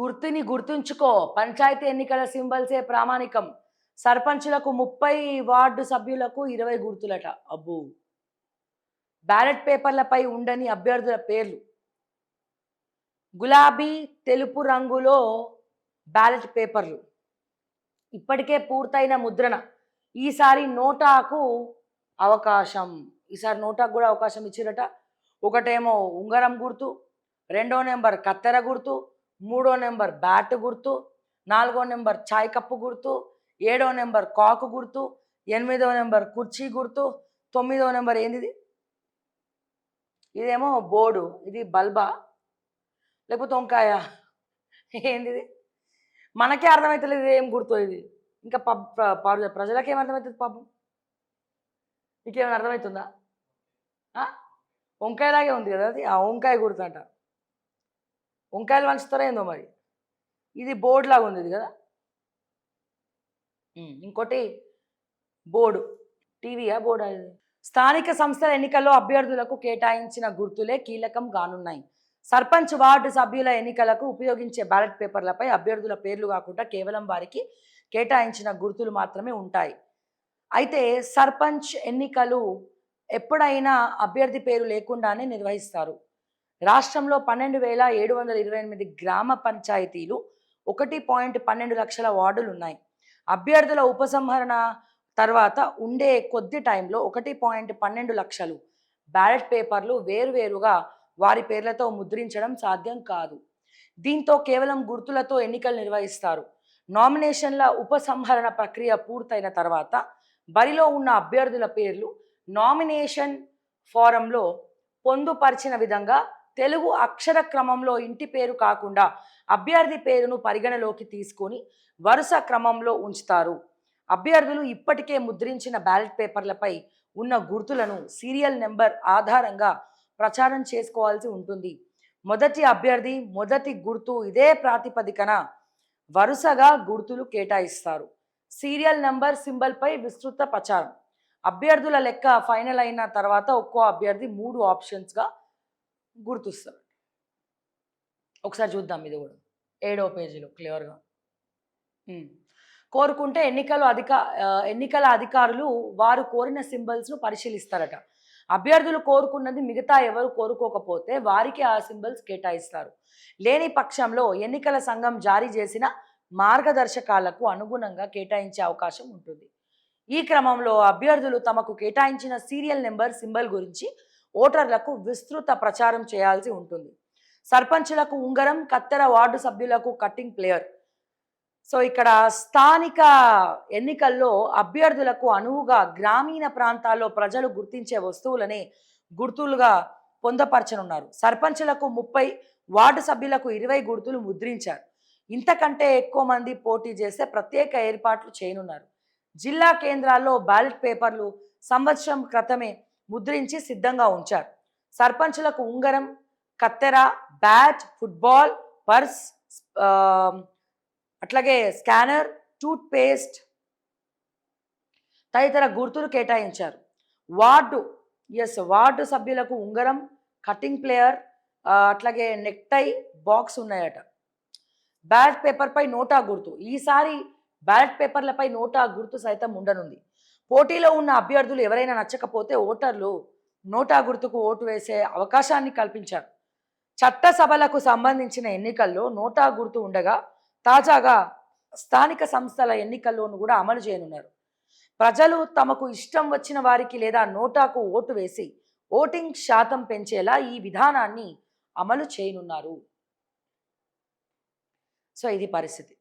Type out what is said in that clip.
గుర్తుని గుర్తుంచుకో. పంచాయతీ ఎన్నికల సింబల్సే ప్రామాణికం. సర్పంచులకు ముప్పై వార్డు సభ్యులకు ఇరవై గుర్తులట. అబ్బో! బ్యాలెట్ పేపర్లపై ఉండని అభ్యర్థుల పేర్లు. గులాబీ తెలుపు రంగులో బ్యాలెట్ పేపర్లు. ఇప్పటికే పూర్తయిన ముద్రణ. ఈసారి నోటాకు అవకాశం. ఈసారి నోటాకు కూడా అవకాశం ఇచ్చిరట. ఒకటేమో ఉంగరం గుర్తు. రెండో నెంబర్ కత్తెర గుర్తు. మూడో నెంబర్ బ్యాట్ గుర్తు నాలుగో నెంబర్ చాయ్ కప్పు గుర్తు ఏడో నెంబర్ కాకు గుర్తు ఎనిమిదో నెంబర్ కుర్చీ గుర్తు తొమ్మిదో నెంబర్ ఏంది ఇదేమో బోర్డు ఇది బల్బా? లేకపోతే వంకాయ? ఏంది మనకే అర్థమవుతలేదు ఇది ఏం గుర్తు ఇది. ఇంకా పబ్ ప్రజలకేం అర్థమవుతుంది పాపం ఇంకేమైనా అర్థమవుతుందా వంకాయలాగే ఉంది కదా అది? ఆ వంకాయ గుర్తు అంట. వంకాయలు వంచుతారో ఏందో మరి. ఇది బోర్డు లాగా ఉంది కదా. ఇంకోటి బోర్డు. టీవీయా బోర్డా ఇది? స్థానిక సంస్థల ఎన్నికల్లో అభ్యర్థులకు కేటాయించిన గుర్తులే కీలకం కానున్నాయి సర్పంచ్ వార్డు సభ్యుల ఎన్నికలకు ఉపయోగించే బ్యాలెట్ పేపర్లపై అభ్యర్థుల పేర్లు కాకుండా కేవలం వారికి కేటాయించిన గుర్తులు మాత్రమే ఉంటాయి. అయితే సర్పంచ్ ఎన్నికలు ఎప్పుడైనా అభ్యర్థి పేరు లేకుండానే నిర్వహిస్తారు. రాష్ట్రంలో పన్నెండు వేల ఏడు వందల ఇరవై ఎనిమిది గ్రామ పంచాయతీలు ఒకటి పాయింట్ పన్నెండు లక్షల వార్డులు ఉన్నాయి. అభ్యర్థుల ఉపసంహరణ తర్వాత ఉండే కొద్ది టైంలో ఒకటి పాయింట్ పన్నెండు లక్షలు బ్యాలెట్ పేపర్లు వేరువేరుగా వారి పేర్లతో ముద్రించడం సాధ్యం కాదు. దీంతో కేవలం గుర్తులతో ఎన్నికలు నిర్వహిస్తారు. నామినేషన్ల ఉపసంహరణ ప్రక్రియ పూర్తయిన తర్వాత బరిలో ఉన్న అభ్యర్థుల పేర్లు నామినేషన్ ఫారంలో పొందుపరిచిన విధంగా తెలుగు అక్షర క్రమంలో ఇంటి పేరు కాకుండా అభ్యర్థి పేరును పరిగణలోకి తీసుకొని వరుస క్రమంలో ఉంచుతారు. అభ్యర్థులు ఇప్పటికే ముద్రించిన బ్యాలెట్ పేపర్లపై ఉన్న గుర్తులను సీరియల్ నెంబర్ ఆధారంగా ప్రచారం చేసుకోవాల్సి ఉంటుంది. మొదటి అభ్యర్థి మొదటి గుర్తు ఇదే ప్రాతిపదికన వరుసగా గుర్తులు కేటాయిస్తారు. సీరియల్ నంబర్ సింబల్పై విస్తృత ప్రచారం. అభ్యర్థుల లెక్క ఫైనల్ అయిన తర్వాత ఒక్కో అభ్యర్థి మూడు ఆప్షన్స్గా గుర్తుస్తారు ఒకసారి చూద్దాం ఇది కూడా. ఏడో పేజీలో క్లియర్గా. కోరుకుంటే ఎన్నికలు అధిక ఎన్నికల అధికారులు వారు కోరిన సింబల్స్ను పరిశీలిస్తారట. అభ్యర్థులు కోరుకున్నది మిగతా ఎవరు కోరుకోకపోతే వారికి ఆ సింబల్స్ కేటాయిస్తారు. లేని పక్షంలో ఎన్నికల సంఘం జారీ చేసిన మార్గదర్శకాలకు అనుగుణంగా కేటాయించే అవకాశం ఉంటుంది. ఈ క్రమంలో అభ్యర్థులు తమకు కేటాయించిన సీరియల్ నెంబర్ సింబల్ గురించి ఓటర్లకు విస్తృత ప్రచారం చేయాల్సి ఉంటుంది. సర్పంచులకు ఉంగరం కత్తెర వార్డు సభ్యులకు కట్టింగ్ ప్లేయర్. సో ఇక్కడ స్థానిక ఎన్నికల్లో అభ్యర్థులకు అనువుగా గ్రామీణ ప్రాంతాల్లో ప్రజలు గుర్తించే వస్తువులని గుర్తులుగా పొందపరచనున్నారు. సర్పంచులకు ముప్పై వార్డు సభ్యులకు ఇరవై గుర్తులు ముద్రించారు. ఇంతకంటే ఎక్కువ మంది పోటీ చేస్తే ప్రత్యేక ఏర్పాట్లు చేయనున్నారు. జిల్లా కేంద్రాల్లో బ్యాలెట్ పేపర్లు సంవత్సరం క్రితమే ముద్రించి సిద్ధంగా ఉంచారు. సర్పంచులకు ఉంగరం కత్తెర బ్యాట్ ఫుట్బాల్ పర్స్ అట్లాగే స్కానర్ టూత్ పేస్ట్ తదితర గుర్తులు కేటాయించారు. వార్డు ఎస్ వార్డు సభ్యులకు ఉంగరం కటింగ్ ప్లేయర్ అట్లాగే నెక్టై బాక్స్ ఉన్నాయట. బ్యాలెట్ పేపర్పై నోటా గుర్తు. ఈసారి బ్యాలెట్ పేపర్లపై నోటా గుర్తు సైతం ఉండనుంది. పోటీలో ఉన్న అభ్యర్థులు ఎవరైనా నచ్చకపోతే ఓటర్లు నోటా గుర్తుకు ఓటు వేసే అవకాశాన్ని కల్పించారు. చట్టసభలకు సంబంధించిన ఎన్నికల్లో నోటా గుర్తు ఉండగా తాజాగా స్థానిక సంస్థల ఎన్నికల్లోనూ కూడా అమలు చేయనున్నారు. ప్రజలు తమకు ఇష్టం వచ్చిన వారికి లేదా నోటాకు ఓటు వేసి ఓటింగ్ శాతం పెంచేలా ఈ విధానాన్ని అమలు చేయనున్నారు. సో ఇది పరిస్థితి.